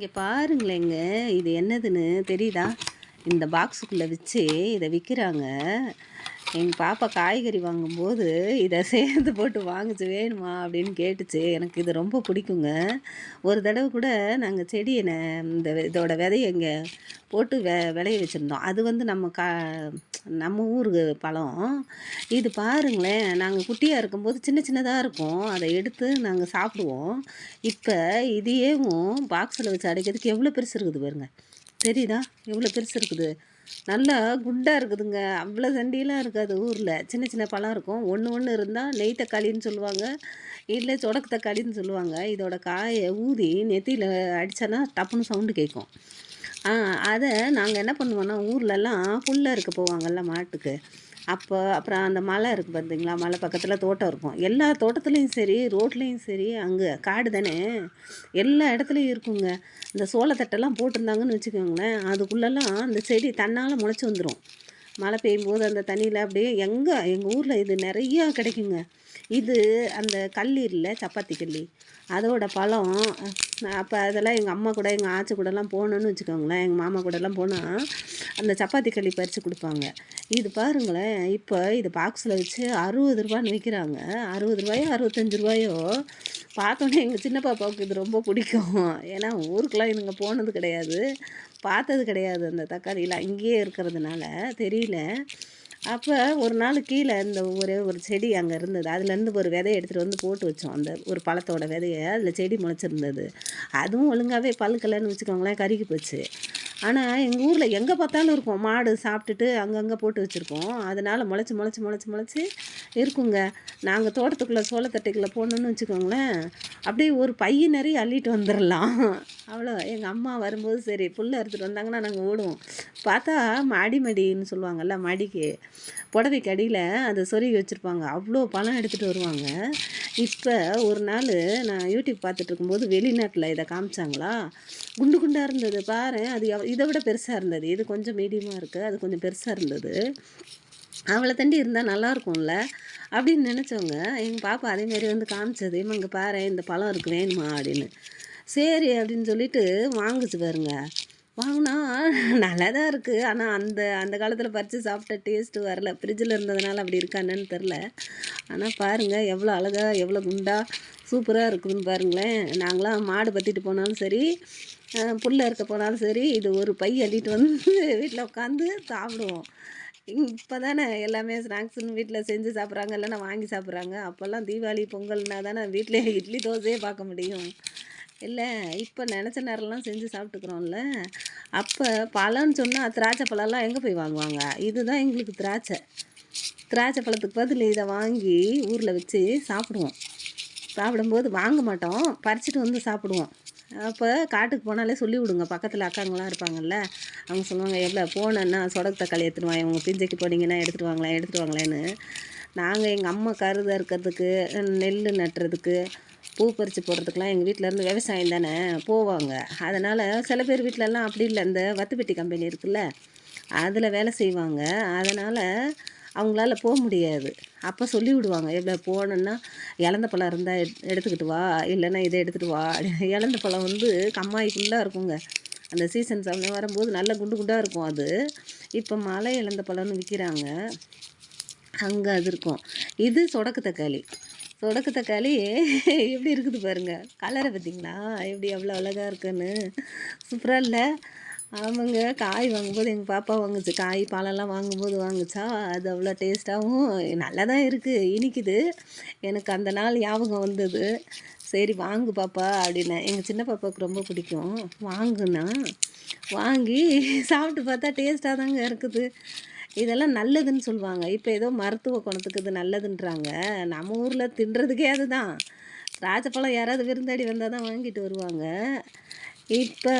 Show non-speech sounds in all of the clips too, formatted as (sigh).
இங்கே பாருங்களேங்க இது என்னதுன்னு தெரியுதா? இந்த பாக்ஸுக்குள்ளே வச்சு இதை விற்கிறாங்க எங்கள் பாப்பா காய்கறி வாங்கும்போது இதை சேர்ந்து போட்டு வாங்குச்சு வேணுமா அப்படின்னு கேட்டுச்சு. எனக்கு இது ரொம்ப பிடிக்குங்க. ஒரு தடவை கூட நாங்கள் செடியை இந்த இதோட விதைய இங்கே போட்டு வெ விளைய வச்சுருந்தோம். அது வந்து நம்ம கா நம்ம ஊர் பழம். இது பாருங்களேன் நாங்கள் குட்டியாக இருக்கும்போது சின்ன சின்னதாக இருக்கும். அதை எடுத்து நாங்கள் சாப்பிடுவோம். இப்போ இதையேவும் பாக்ஸில் வச்சு அடைக்கிறதுக்கு எவ்வளோ பெருசு இருக்குது பாருங்கள் தெரியுதா? எவ்வளோ பெருசு இருக்குது? நல்லா குட்டாக இருக்குதுங்க. அவ்வளோ சண்டிலாம் இருக்காது ஊரில். சின்ன சின்ன பழம் இருக்கும். ஒன்று ஒன்று இருந்தால் நெய் தக்காளின்னு சொல்லுவாங்க. இல்லை சொடக்கு தக்காளின்னு சொல்லுவாங்க. இதோட காயை ஊதி நெத்தியில் அடித்தோன்னா டப்புன்னு சவுண்டு கேட்கும் அதை நாங்கள் என்ன பண்ணுவோன்னா ஊர்லலாம் புல்ல இருக்க போவாங்கல்ல மாட்டுக்கு. அப்போ அப்புறம் அந்த மலை இருக்குது பார்த்தீங்களா மலை பக்கத்தில் தோட்டம் இருக்கும். எல்லா தோட்டத்துலேயும் சரி ரோட்லேயும் சரி அங்கே காடு தானே? எல்லா இடத்துலையும் இருக்குங்க. இந்த சோளத்தட்டெல்லாம் போட்டிருந்தாங்கன்னு வச்சுக்கோங்களேன். அதுக்குள்ளெல்லாம் அந்த செடி தன்னால் முளைச்சி வந்துடும் மழை பெய்யும் போது அந்த தண்ணியில் அப்படியே எங்கே எங்கள் ஊரில் இது நிறையா கிடைக்குங்க. இது அந்த கல்லீரில் சப்பாத்தி கல்லி அதோட பழம் அப்போ அதெல்லாம் எங்கள் அம்மா கூட எங்கள் ஆச்சி கூடலாம் போகணுன்னு வச்சுக்கோங்களேன். எங்கள் மாமா கூடலாம் போனால் அந்த சப்பாத்தி களி பறித்து கொடுப்பாங்க. இது பாருங்களேன் இப்போ இது பாக்ஸில் வச்சு அறுபது ரூபான்னு விற்கிறாங்க அறுபது ரூபாயோ அறுபத்தஞ்சு ரூபாயோ? பார்த்தோன்னே எங்கள் சின்ன பாப்பாவுக்கு இது ரொம்ப பிடிக்கும். ஏன்னா ஊருக்கெலாம் இதுங்க போனது கிடையாது. பார்த்தது கிடையாது அந்த தக்காளிலாம் இங்கேயே இருக்கிறதுனால தெரியல. அப்போ ஒரு நாள் கீழே இந்த ஒரே ஒரு செடி அங்கே இருந்தது. அதுலேருந்து ஒரு விதைய எடுத்துகிட்டு வந்து போட்டு வச்சோம். அந்த ஒரு பழத்தோட விதையை. அதில் செடி முளைச்சிருந்தது. அதுவும் ஒழுங்காகவே பழுக்கலைன்னு வச்சுக்கோங்களேன் கருகி போச்சு. ஆனால் எங்கள் ஊரில் எங்கே பார்த்தாலும் இருக்கும். மாடு சாப்பிட்டுட்டு அங்கங்கே போட்டு வச்சுருக்கோம் அதனால் முளைச்சி முளைச்சி முளைச்சி முளைச்சி இருக்குங்க. நாங்கள் தோட்டத்துக்குள்ளே சோளத்தட்டைக்குள்ளே போனோன்னு வச்சுக்கோங்களேன். அப்படியே ஒரு பைய நிறைய அள்ளிட்டு வந்துடலாம் அவ்வளோ. எங்கள் அம்மா வரும்போது சரி புல் அறுத்துட்டு வந்தாங்கன்னா நாங்கள் ஓடுவோம். பார்த்தா மாடி மடின்னு சொல்லுவாங்கல்ல மடிக்கு. புடவைக்கு அடியில் அதை சொருகி வச்சுருப்பாங்க. அவ்வளோ பழம் எடுத்துகிட்டு வருவாங்க. இப்போ ஒரு நாள் நான் யூடியூப் பார்த்துட்டு இருக்கும்போது வெளிநாட்டில் இதை காமிச்சாங்களா? குண்டு குண்டாக இருந்தது. பாரு அது இதை விட பெருசாக இருந்தது. இது கொஞ்சம் மீடியமாக இருக்குது அது கொஞ்சம் பெருசாக இருந்தது. அவளை தண்டி இருந்தால் நல்லா இருக்கும்ல. அப்படின்னு நினச்சவங்க எங்கள் பாப்பா அதேமாரி வந்து காமிச்சது. இம்மா இங்கே பாரு இந்த பழம் இருக்கு வேணுமா? அப்படின்னு. சரி அப்படின்னு சொல்லிட்டு வாங்குச்சு பாருங்க. வாங்கினா நல்லா தான் இருக்குது ஆனால் அந்த அந்த காலத்தில் பறித்து சாப்பிட்ட டேஸ்ட்டு வரல. ஃப்ரிட்ஜில் இருந்ததுனால அப்படி இருக்கா என்னன்னு தெரில ஆனால் பாருங்கள் எவ்வளோ அழகாக எவ்வளோ குண்டாக சூப்பராக இருக்குதுன்னு பாருங்களேன். நாங்களாம் மாடு பற்றிட்டு போனாலும் சரி புல்ல இருக்க போனாலும் சரி இது ஒரு பை அள்ளிட்டு வந்து வீட்டில் உட்காந்து சாப்பிடுவோம். இப்போ தானே எல்லாமே ஸ்நாக்ஸ்னு வீட்டில் செஞ்சு சாப்பிட்றாங்க இல்லைன்னா வாங்கி சாப்பிட்றாங்க. அப்போல்லாம் தீபாவளி பொங்கல்னா தானே வீட்டில் இட்லி தோசையே பார்க்க முடியும். இல்லை இப்போ நினச்ச நேரம்லாம் செஞ்சு சாப்பிட்டுக்குறோம்ல. அப்போ பழம்னு சொன்னால் திராட்சை பழம்லாம் எங்கே போய் வாங்குவாங்க? இதுதான் எங்களுக்கு திராட்சை. திராட்சை பழத்துக்கு பதில் இதை வாங்கி ஊரில் வச்சு சாப்பிடுவோம். சாப்பிடும்போது வாங்க மாட்டோம் பறிச்சிட்டு வந்து சாப்பிடுவோம். அப்போ காட்டுக்கு போனாலே சொல்லி விடுங்க. பக்கத்தில் அக்காங்களாம் இருப்பாங்கல்ல அவங்க சொல்லுவாங்க எவ்வளோ போனேன்னா சொடக்கு தக்காளி எடுத்துட்டு வாங்க உங்கள் பிஞ்சைக்கு போனீங்கன்னா எடுத்துகிட்டு வாங்களேன் எடுத்துகிட்டு வாங்களேன்னு. நாங்கள் எங்கள் அம்மா கருதை இருக்கிறதுக்கு நெல் நட்டுறதுக்கு பூ பறித்து போடுறதுக்கெலாம் எங்கள் வீட்டிலேருந்து விவசாயம் தானே போவாங்க. அதனால் சில பேர் வீட்டிலலாம் அப்படி இல்லை. இந்த வத்துப்பெட்டி கம்பெனி இருக்குல்ல அதில் வேலை செய்வாங்க. அதனால் அவங்களால போக முடியாது. அப்போ சொல்லி விடுவாங்க. எவ்வளோ போனோன்னா இழந்த பழம் இருந்தால் எடுத்துக்கிட்டு வா. இல்லைன்னா இதை எடுத்துகிட்டு வா. இழந்த பழம் வந்து கம்மாய் ஃபுல்லாக இருக்குங்க. அந்த சீசன் சமயம் வரும்போது நல்ல குண்டு குண்டாக இருக்கும் அது. இப்போ மலை இழந்த பழம்னு விற்கிறாங்க அங்கே அது இருக்கும். இது சொடக்கு தக்காளி. சொடக்கு தக்காளி எப்படி இருக்குது பாருங்கள் கலரை பார்த்திங்களா? எப்படி எவ்வளோ அழகாக இருக்குன்னு. சூப்பராக இல்லை? ஆமாங்க. காய் வாங்கும்போது எங்கள் பாப்பா வாங்குச்சு. காய் பாலெல்லாம் வாங்கும்போது வாங்குச்சா? அது அவ்வளோ டேஸ்ட்டாகவும் நல்லா தான் இருக்குது இனிக்குது. எனக்கு அந்த நாள் ஞாபகம் வந்தது. சரி வாங்கு பாப்பா அப்படின்னேன் எங்கள் சின்ன பாப்பாவுக்கு ரொம்ப பிடிக்கும். வாங்குனா வாங்கி சாப்பிட்டு பார்த்தா டேஸ்ட்டாக தாங்க இருக்குது. இதெல்லாம் நல்லதுன்னு சொல்லுவாங்க. இப்போ ஏதோ மருத்துவ குணத்துக்கு இது நல்லதுன்றாங்க. நம்ம ஊரில் தின்றதுக்கே அதுதான். ராஜப்பழம் யாராவது விருந்தாடி வந்தால் தான் வாங்கிட்டு வருவாங்க. இப்போ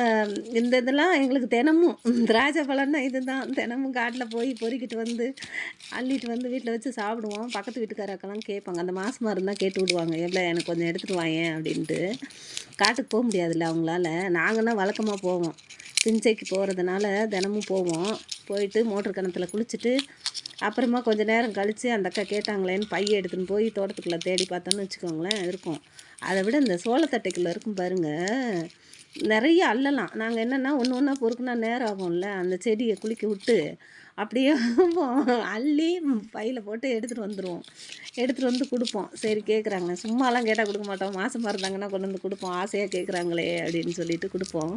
இந்த இதெல்லாம் எங்களுக்கு தினமும். திராட்சை பழம்னா இதுதான். தினமும் காட்டில் போய் பொறுக்கிட்டு வந்து அள்ளிட்டு வந்து வீட்டில் வச்சு சாப்பிடுவோம். பக்கத்து வீட்டுக்காரக்கெல்லாம் கேட்பாங்க. அந்த மாதமாக இருந்தால் கேட்டு விடுவாங்க. எவ்வளோ எனக்கு கொஞ்சம் எடுத்துகிட்டு வாயேன் அப்படின்ட்டு. காட்டுக்கு போக முடியாதுல்ல அவங்களால. நாங்கன்னா வழக்கமாக போவோம். பிஞ்சைக்கு போகிறதுனால தினமும் போவோம். போயிட்டு மோட்டர் கிணத்துல குளிச்சுட்டு அப்புறமா கொஞ்சம் நேரம் கழித்து அந்த அக்கா கேட்டாங்களேன்னு பைய எடுத்துன்னு போய் தோட்டத்துக்குள்ளே தேடி பார்த்தோன்னு வச்சுக்கோங்களேன். இருக்கும். அதை விட இந்த சோளத்தட்டைக்குள்ளே இருக்கும் பாருங்கள் நிறைய அள்ளலாம் நாங்கள் என்னென்னா ஒன்று ஒன்றா பொறுக்குனா நேரம் ஆகும்ல. அந்த செடியை குளிக்க விட்டு அப்படியே (laughs) அள்ளி பையில் போட்டு எடுத்துகிட்டு வந்துடுவோம் எடுத்துகிட்டு வந்து கொடுப்போம். சரி கேட்குறாங்க சும்மாலாம் கேட்டால் கொடுக்க மாட்டோம். மாதமாக இருந்தாங்கன்னா கொண்டு வந்து கொடுப்போம். ஆசையாக கேட்குறாங்களே அப்படின்னு சொல்லிட்டு கொடுப்போம்.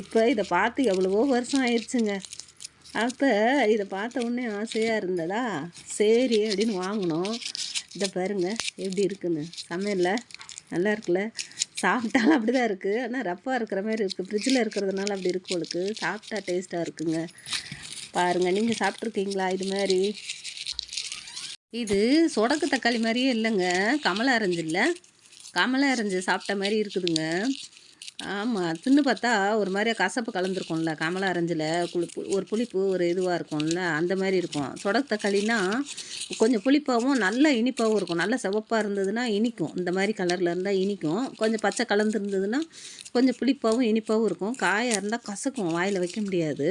இப்போ இதை பார்த்து எவ்வளவோ வருஷம் ஆயிடுச்சுங்க. அப்போ இதை பார்த்த உடனே ஆசையாக இருந்ததா? சரி அப்படின்னு வாங்கினோம். இதை பாருங்கள் எப்படி இருக்குன்னு. சமையலில் நல்லா இருக்குல்ல? சாப்பிட்டாலும் அப்படி தான் இருக்குது ஆனால் ரப்பாக இருக்கிற மாதிரி இருக்குது ஃப்ரிட்ஜில் இருக்கிறதுனால அப்படி இருக்கு உங்களுக்கு. சாப்பிட்டா டேஸ்ட்டாக இருக்குங்க. பாருங்கள் நீங்கள் சாப்பிட்ருக்கீங்களா இது மாதிரி? இது சொடக்கு தக்காளி மாதிரியே இல்லைங்க. கமலா ஆரஞ்சு இல்லை கமலா ஆரஞ்சு சாப்பிட்ட மாதிரி இருக்குதுங்க. ஆமாம் தின்னு பார்த்தா ஒரு மாதிரியாக கசப்பு கலந்துருக்கும்ல கமலா அரைஞ்சில் குளிப்பு ஒரு புளிப்பு ஒரு இதுவாக இருக்கும்ல அந்த மாதிரி இருக்கும். சொடக்கு தக்காளினா கொஞ்சம் புளிப்பாகவும் நல்ல இனிப்பாகவும் இருக்கும். நல்ல சிவப்பாக இருந்ததுன்னா இனிக்கும். இந்த மாதிரி கலரில் இருந்தால் இனிக்கும். கொஞ்சம் பச்சை கலந்து இருந்ததுன்னா கொஞ்சம் புளிப்பாகவும் இனிப்பாகவும் இருக்கும். காயாக இருந்தால் கசக்கும். வாயில் வைக்க முடியாது.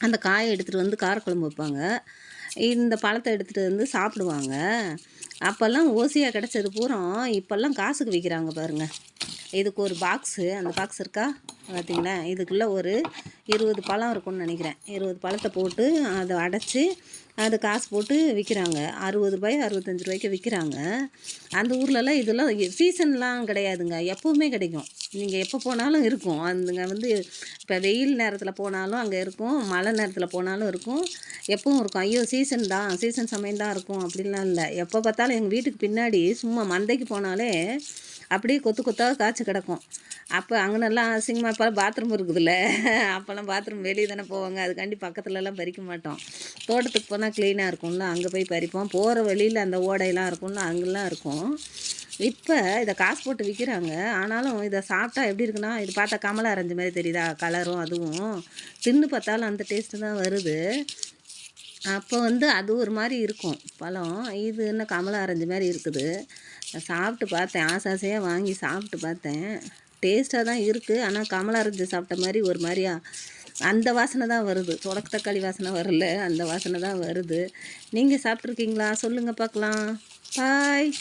அந்த காயை எடுத்துகிட்டு வந்து காரக்குழம்பு வைப்பாங்க. இந்த பழத்தை எடுத்துகிட்டு வந்து சாப்பிடுவாங்க. அப்போல்லாம் ஓசியாக கிடச்சது பூரா இப்போல்லாம் காசுக்கு விற்கிறாங்க பாருங்கள் இதுக்கு ஒரு பாக்ஸு அந்த பாக்ஸ் இருக்கா? பார்த்தீங்களா இதுக்குள்ளே ஒரு இருபது பழம் இருக்கும்னு நினைக்கிறேன். இருபது பழத்தை போட்டு அதை அடைச்சி அது காசு போட்டு விற்கிறாங்க அறுபது ரூபாய் அறுபத்தஞ்சு ரூபாய்க்கு விற்கிறாங்க அந்த ஊர்லலாம் இதெல்லாம் சீசன்லாம் கிடையாதுங்க. எப்போவுமே கிடைக்கும். நீங்கள் எப்போ போனாலும் இருக்கும். அதுங்க வந்து இப்போ வெயில் நேரத்தில் போனாலும் அங்கே இருக்கும். மழை நேரத்தில் போனாலும் இருக்கும். எப்பவும் இருக்கும். ஐயோ சீசன் தான். சீசன் சமயம் தான் இருக்கும். அப்படின்லாம் இல்லை. எப்போ பார்த்தாலும் எங்கள் வீட்டுக்கு பின்னாடி சும்மா மந்தைக்கு போனாலே அப்படியே கொத்து கொத்தாக காய்ச்சி கிடக்கும். அப்போ அங்கனெல்லாம் அசிங்கமாக இப்போலாம் பாத்ரூம் இருக்குதுல்ல. (laughs) அப்போல்லாம் பாத்ரூம் வெளியே தானே போவாங்க. அதுக்காண்டி பக்கத்துலலாம் பறிக்க மாட்டோம். தோட்டத்துக்கு போனால் க்ளீனாக இருக்கும்ல. அங்கே போய் பறிப்போம். போகிற வழியில் அந்த ஓடையெல்லாம் இருக்கும்ல. அங்கெல்லாம் இருக்கும். இப்போ இதை காசு போட்டு விற்கிறாங்க ஆனாலும் இதை சாப்பிட்டா எப்படி இருக்குன்னா இது பார்த்தா கமலா அரைஞ்ச மாதிரி தெரியுதா? கலரும் அதுவும். தின்னு பார்த்தாலும் அந்த டேஸ்ட்டு தான் வருது. அப்போ வந்து அது ஒரு மாதிரி இருக்கும். பழம். இது என்ன கமலா அரைஞ்ச மாதிரி இருக்குது. சாப்பிட்டு பார்த்தேன். ஆசை ஆசையாக வாங்கி சாப்பிட்டு பார்த்தேன். டேஸ்ட்டாக தான் இருக்குது ஆனால் கமலாரஞ்சு சாப்பிட்ட மாதிரி ஒரு மாதிரியா அந்த வாசனை தான் வருது. தொடக்க தக்காளி வாசனை வரல. அந்த வாசனை தான் வருது. நீங்கள் சாப்பிட்ருக்கீங்களா சொல்லுங்கள் பார்க்கலாம். பாய்